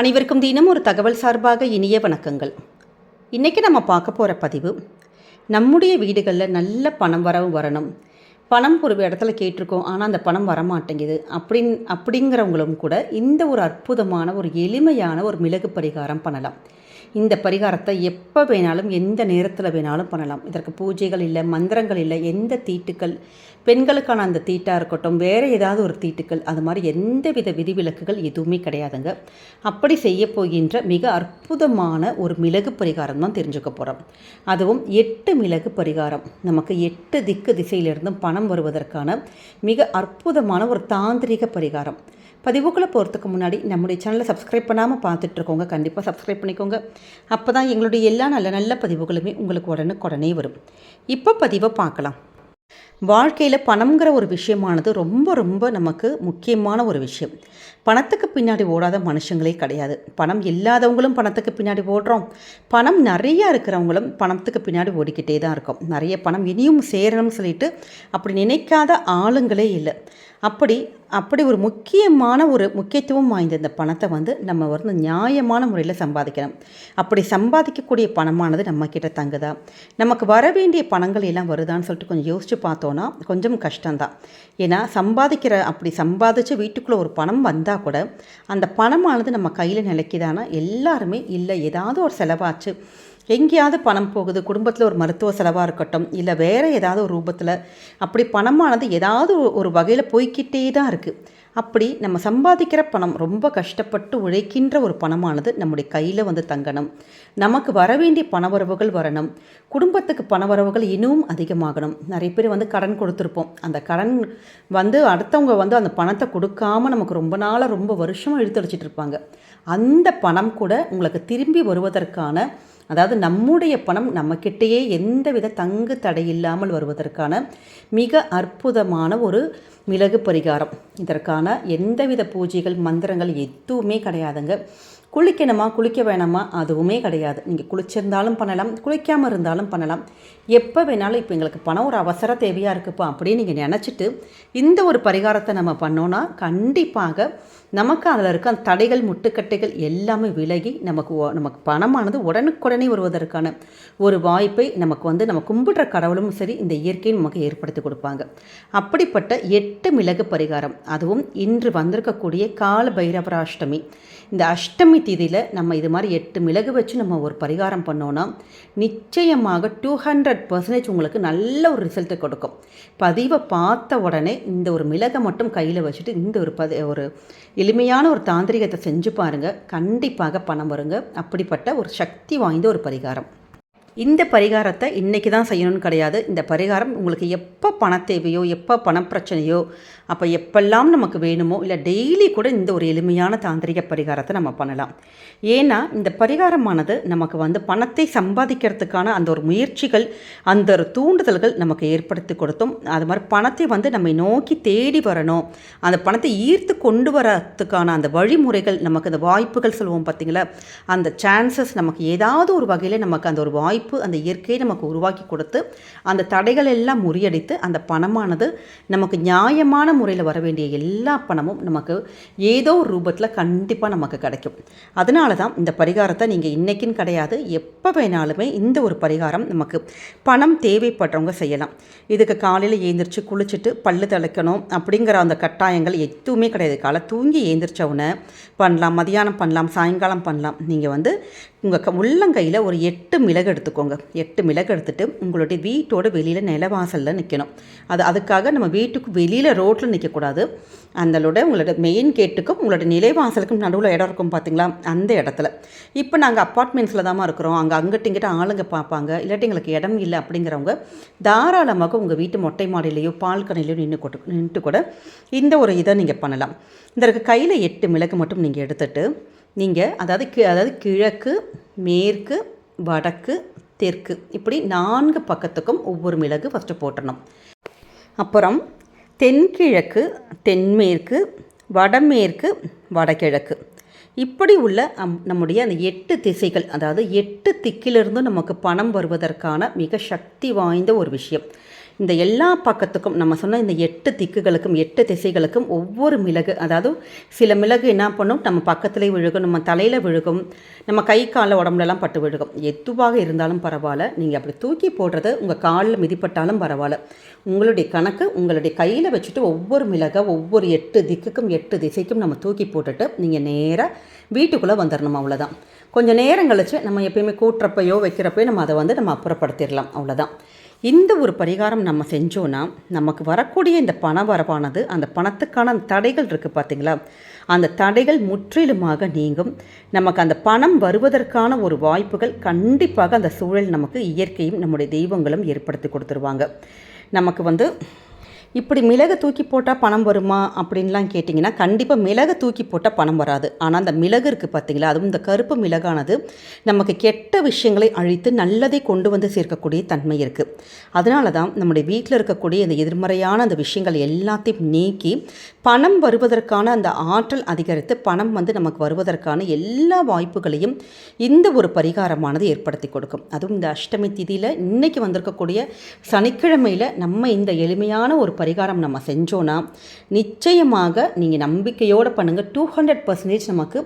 அனைவருக்கும் தினம் ஒரு தகவல் சார்பாக இனிய வணக்கங்கள். இன்றைக்கி நம்ம பார்க்க போகிற பதிவு நம்முடைய வீடுகளில் நல்ல பணம் வரவு வரணும். பணம் ஒரு இடத்துல கேட்டிருக்கோம் ஆனால் அந்த பணம் வரமாட்டேங்குது. அப்படின் அப்படிங்கிறவங்களும் கூட இந்த ஒரு அற்புதமான ஒரு எளிமையான ஒரு மிளகு பரிகாரம் பண்ணலாம். இந்த பரிகாரத்தை எப்போ வேணாலும் எந்த நேரத்தில் வேணாலும் பண்ணலாம். இதற்கு பூஜைகள் இல்லை மந்திரங்கள் இல்லை எந்த தீட்டுக்கள் பெண்களுக்கான அந்த தீட்டாக இருக்கட்டும் வேறு ஏதாவது ஒரு தீட்டுக்கள் அது மாதிரி எந்த வித விதிவிலக்குகள் எதுவுமே கிடையாதுங்க. அப்படி செய்ய போகின்ற மிக அற்புதமான ஒரு மிளகு பரிகாரம் தான் தெரிஞ்சுக்க போகிறோம் அதுவும் எட்டு மிளகு பரிகாரம். நமக்கு எட்டு திக்கு திசையிலிருந்தும் பணம் வருவதற்கான மிக அற்புதமான ஒரு தாந்திரிக பரிகாரம். பதிவுக்குள்ளே போகிறதுக்கு முன்னாடி நம்முடைய சேனலை சப்ஸ்கிரைப் பண்ணாமல் பார்த்துட்ருக்கோங்க கண்டிப்பாக சப்ஸ்கிரைப் பண்ணிக்கோங்க. அப்போ தான் எங்களுடைய எல்லா நல்ல நல்ல பதிவுகளுமே உங்களுக்கு உடனுக்குடனே வரும். இப்போ பதிவை பார்க்கலாம். வாழ்க்கையில் பணம்ங்கிற ஒரு விஷயமானது ரொம்ப ரொம்ப நமக்கு முக்கியமான ஒரு விஷயம். பணத்துக்கு பின்னாடி ஓடாத மனுஷங்களே கிடையாது. பணம் இல்லாதவங்களும் பணத்துக்கு பின்னாடி ஓடுறோம். பணம் நிறையா இருக்கிறவங்களும் பணத்துக்கு பின்னாடி ஓடிக்கிட்டே தான் இருக்கும். நிறைய பணம் இனியும் சேரணும்னு சொல்லிட்டு அப்படி நினைக்காத ஆளுங்களே இல்லை. அப்படி அப்படி ஒரு முக்கியமான ஒரு முக்கியத்துவம் வாய்ந்த இந்த பணத்தை வந்து நம்ம வந்து நியாயமான முறையில் சம்பாதிக்கணும். அப்படி சம்பாதிக்கக்கூடிய பணமானது நம்மக்கிட்ட தங்குதா? நமக்கு வர வேண்டிய பணங்கள் எல்லாம் வருதான்னு சொல்லிட்டு கொஞ்சம் யோசித்து பார்த்தோன்னா கொஞ்சம் கஷ்டம்தான். ஏன்னா சம்பாதிக்கிற அப்படி சம்பாதிச்சு வீட்டுக்குள்ளே ஒரு பணம் வந்தால் கூட அந்த பணமானது நம்ம கையில் நிலைக்குதானா எல்லாருமே இல்லை ஏதாவது ஒரு செலவாச்சு. எங்கேயாவது பணம் போகுது குடும்பத்தில் ஒரு மருத்துவ செலவாக இருக்கட்டும் இல்லை வேறு ஏதாவது ஒரு ரூபத்தில் அப்படி பணமானது ஏதாவது ஒரு வகையில் போய்கிட்டே தான் இருக்குது அப்படி நம்ம சம்பாதிக்கிற பணம் ரொம்ப கஷ்டப்பட்டு உழைக்கின்ற ஒரு பணமானது நம்முடைய கையில் வந்து தங்கணும். நமக்கு வர வேண்டிய பணவரவுகள் வரணும். குடும்பத்துக்கு பணவரவுகள் இன்னும் அதிகமாகணும். நிறைய பேர் வந்து கடன் கொடுத்துருப்போம். அந்த கடன் வந்து அடுத்தவங்க வந்து அந்த பணத்தை கொடுக்காம நமக்கு ரொம்ப நாளாக ரொம்ப வருஷமாக இழுத்தடிச்சிட்டு இருப்பாங்க. அந்த பணம் கூட உங்களுக்கு திரும்பி வருவதற்கான அதாவது நம்முடைய பணம் நம்மக்கிட்டேயே எந்தவித தங்கு தடையில்லாமல் வருவதற்கான மிக அற்புதமான ஒரு மிளகு பரிகாரம். இதற்கான எந்தவித பூஜைகள் மந்திரங்கள் எதுவுமே கிடையாதுங்க. குளிக்கணுமா குளிக்க வேணாமா? அதுவுமே கிடையாது. நீங்கள் குளிச்சிருந்தாலும் பண்ணலாம் குளிக்காமல் இருந்தாலும் பண்ணலாம். எப்போ வேணாலும் இப்போ எங்களுக்கு பணம் ஒரு அவசர தேவையாக இருக்குப்பா அப்படின்னு நீங்கள் நினச்சிட்டு இந்த ஒரு பரிகாரத்தை நம்ம பண்ணோன்னா கண்டிப்பாக நமக்கு அதில் இருக்க அந்த தடைகள் முட்டுக்கட்டைகள் எல்லாமே விலகி நமக்கு நமக்கு பணமானது உடனுக்குடனே வருவதற்கான ஒரு வாய்ப்பை நமக்கு வந்து நம்ம கும்பிடுற கடவுளும் சரி இந்த இயற்கையும் நமக்கு ஏற்படுத்தி கொடுப்பாங்க. அப்படிப்பட்ட எட்டு மிளகு பரிகாரம் அதுவும் இன்று வந்திருக்கக்கூடிய கால பைரவராஷ்டமி. இந்த அஷ்டமி திதியில் நம்ம இது மாதிரி எட்டு மிளகு வச்சு நம்ம ஒரு பரிகாரம் பண்ணோன்னா நிச்சயமாக டூ ஹண்ட்ரட் பர்சன்டேஜ் உங்களுக்கு நல்ல ஒரு ரிசல்ட்டை கொடுக்கும். பதிவை பார்த்த உடனே இந்த ஒரு மிளகை மட்டும் கையில் வச்சுட்டு இந்த ஒரு பதி ஒரு எளிமையான ஒரு தாந்திரிகத்தை செஞ்சு பாருங்கள் கண்டிப்பாக பணம் வருங்க. அப்படிப்பட்ட ஒரு சக்தி வாய்ந்த ஒரு பரிகாரம். இந்த பரிகாரத்தை இன்றைக்கி தான் செய்யணும்னு கிடையாது. இந்த பரிகாரம் உங்களுக்கு எப்போ பண தேவையோ எப்போ பண பிரச்சனையோ அப்போ எப்பெல்லாம் நமக்கு வேணுமோ இல்லை டெய்லி கூட இந்த ஒரு எளிமையான தாந்திரிக பரிகாரத்தை நம்ம பண்ணலாம். ஏன்னா இந்த பரிகாரமானது நமக்கு வந்து பணத்தை சம்பாதிக்கிறதுக்கான அந்த ஒரு முயற்சிகள் அந்த ஒரு தூண்டுதல்கள் நமக்கு ஏற்படுத்தி கொடுத்தும். அது மாதிரி பணத்தை வந்து நம்மை நோக்கி தேடி வரணும். அந்த பணத்தை ஈர்த்து கொண்டு வரத்துக்கான அந்த வழிமுறைகள் நமக்கு அந்த வாய்ப்புகள் சொல்லுவோம் பார்த்தீங்களா அந்த சான்சஸ் நமக்கு ஏதாவது ஒரு வகையில் நமக்கு அந்த ஒரு வாய்ப்பு அந்த இயற்கையை நமக்கு உருவாக்கி கொடுத்து அந்த தடைகள் எல்லாம் முறியடித்து அந்த பணமானது நமக்கு நியாயமான முறையில் வர வேண்டிய எல்லா பணமும் நமக்கு ஏதோ ஒரு ரூபத்தில் கண்டிப்பாக நமக்கு கிடைக்கும். அதனால தான் இந்த பரிகாரத்தை நீங்கள் இன்றைக்கின்னு கிடையாது எப்போ வேணாலுமே இந்த ஒரு பரிகாரம் நமக்கு பணம் தேவைப்படுறவங்க செய்யலாம். இதுக்கு காலையில் ஏந்திரிச்சு குளிச்சுட்டு பல்லு தலைக்கணும் அப்படிங்கிற அந்த கட்டாயங்கள் எதுவுமே கிடையாது. காலை தூங்கி ஏந்திரிச்சவுடனே பண்ணலாம் மதியானம் பண்ணலாம் சாயங்காலம் பண்ணலாம். நீங்கள் வந்து உங்கள் க உள்ளங்கையில் ஒரு எட்டு மிளகு எடுத்துக்கோங்க. எட்டு மிளகு எடுத்துகிட்டு உங்களுடைய வீட்டோட வெளியில் நிலவாசலில் நிற்கணும் அது அதுக்காக நம்ம வீட்டுக்கு வெளியில் ரோட்டில் நிற்கக்கூடாது. அந்தளோட உங்களோட மெயின் கேட்டுக்கும் உங்களோட நிலைவாசலுக்கும் நடுவில் இடம் இருக்கும் பார்த்தீங்களா? அந்த இடத்துல. இப்போ நாங்கள் அப்பார்ட்மெண்ட்ஸில் தான் இருக்கிறோம். அங்கே அங்கிட்ட இங்கிட்ட ஆளுங்க பார்ப்பாங்க. இல்லாட்டி எங்களுக்கு இடம் இல்லை அப்படிங்கிறவங்க தாராளமாக உங்கள் வீட்டு மொட்டை மாடியிலையோ பால்கனிலையோ நின்று கொட்டு நின்று கூட இந்த ஒரு இதை நீங்கள் பண்ணலாம். இதற்கு கையில் எட்டு மிளகு மட்டும் நீங்கள் எடுத்துகிட்டு நீங்கள் அதாவது கி அதாவது கிழக்கு மேற்கு வடக்கு தெற்கு இப்படி நான்கு பக்கத்துக்கும் ஒவ்வொரு மிளகு ஃபஸ்ட்டு போட்டணும் அப்புறம் தென்கிழக்கு தென்மேற்கு வடமேற்கு வடகிழக்கு. இப்படி உள்ள நம்முடைய அந்த எட்டு திசைகள் அதாவது எட்டு திக்கிலிருந்தும் நமக்கு பணம் வருவதற்கான மிக சக்தி வாய்ந்த ஒரு விஷயம். இந்த எல்லா பக்கத்துக்கும் நம்ம சொன்ன இந்த எட்டு திக்குகளுக்கும் எட்டு திசைகளுக்கும் ஒவ்வொரு மிளகு அதாவது சில மிளகு என்ன பண்ணும்? நம்ம பக்கத்துலேயே விழுகும் நம்ம தலையில் விழுகும் நம்ம கை காலில் உடம்புலலாம் பட்டு விழுகும். எதுவாக இருந்தாலும் பரவாயில்ல. நீங்கள் அப்படி தூக்கி போடுறது உங்கள் காலில் மிதிப்பட்டாலும் பரவாயில்ல. உங்களுடைய கணக்கு உங்களுடைய கையில் வச்சுட்டு ஒவ்வொரு மிளகை ஒவ்வொரு எட்டு திக்குக்கும் எட்டு திசைக்கும் நம்ம தூக்கி போட்டுட்டு நீங்கள் நேராக வீட்டுக்குள்ளே வந்துடணும் அவ்வளோதான் கொஞ்சம் நேரம் கழிச்சு நம்ம எப்பயுமே கூட்டுறப்பையோ வைக்கிறப்பையோ நம்ம அதை வந்து நம்ம அப்புறப்படுத்திடலாம் அவ்வளோதான் இந்த ஒரு பரிகாரம் நம்ம செஞ்சோன்னா நமக்கு வரக்கூடிய இந்த பண வரவானது அந்த பணத்துக்கான அந்த தடைகள் இருக்குது பார்த்தீங்களா அந்த தடைகள் முற்றிலுமாக நீங்கும். நமக்கு அந்த பணம் வருவதற்கான ஒரு வாய்ப்புகள் கண்டிப்பாக அந்த சூழல் நமக்கு இயற்கையும் நம்முடைய தெய்வங்களும் ஏற்படுத்தி கொடுத்துருவாங்க. நமக்கு வந்து இப்படி மிளகு தூக்கி போட்டால் பணம் வருமா அப்படின்லாம் கேட்டிங்கன்னா கண்டிப்பாக மிளகு தூக்கி போட்டால் பணம் வராது. ஆனால் அந்த மிளகு இருக்குது பார்த்தீங்களா அதுவும் இந்த கருப்பு மிளகானது நமக்கு கெட்ட விஷயங்களை அழித்து நல்லதை கொண்டு வந்து சேர்க்கக்கூடிய தன்மை இருக்குது அதனால தான் நம்முடைய வீட்டில் இருக்கக்கூடிய இந்த எதிர்மறையான அந்த விஷயங்கள் எல்லாத்தையும் நீக்கி பணம் வருவதற்கான அந்த ஆற்றல் அதிகரித்து பணம் வந்து நமக்கு வருவதற்கான எல்லா வாய்ப்புகளையும் இந்த ஒரு பரிகாரமானது ஏற்படுத்தி கொடுக்கும். அதுவும் இந்த அஷ்டமி திதியில் இன்றைக்கி வந்திருக்கக்கூடிய சனிக்கிழமையில் நம்ம இந்த எளிமையான ஒரு பரிகாரம் நம்ம செஞ்சோன்னா நிச்சயமாக நீங்கள் நம்பிக்கையோடு பண்ணுங்கள் டூ ஹண்ட்ரட் பர்சன்டேஜ் நமக்கு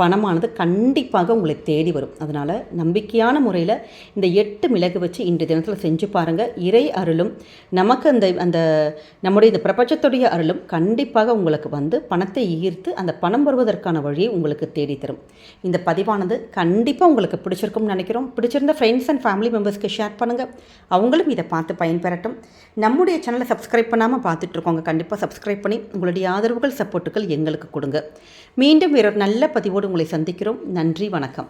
பணமானது கண்டிப்பாக உங்களை தேடி வரும். அதனால் நம்பிக்கையான முறையில் இந்த எட்டு மிளகு வச்சு இன்றைய தினத்தில் செஞ்சு பாருங்கள் இறை அருளும் நமக்கு அந்த அந்த நம்முடைய இந்த பிரபஞ்சத்துடைய அருளும் கண்டிப்பாக உங்களுக்கு வந்து பணத்தை ஈர்த்து அந்த பணம் வருவதற்கான வழியை உங்களுக்கு தேடித்தரும். இந்த பதிவானது கண்டிப்பாக உங்களுக்கு பிடிச்சிருக்கும்னு நினைக்கிறோம். பிடிச்சிருந்த ஃப்ரெண்ட்ஸ் அண்ட் ஃபேமிலி மெம்பர்ஸ்க்கு ஷேர் பண்ணுங்கள் அவங்களும் இதை பார்த்து பயன்பெறட்டும். நம்முடைய சேனலை சப்ஸ்கிரைப் பண்ணாமல் பார்த்துட்ருக்கோங்க. கண்டிப்பாக சப்ஸ்கிரைப் பண்ணி உங்களுடைய ஆதரவுகள் சப்போர்ட்டுகள் எங்களுக்கு கொடுங்க. மீண்டும் வேறொரு நல்ல பதிவோடு உங்களை சந்திக்கிறோம். நன்றி வணக்கம்.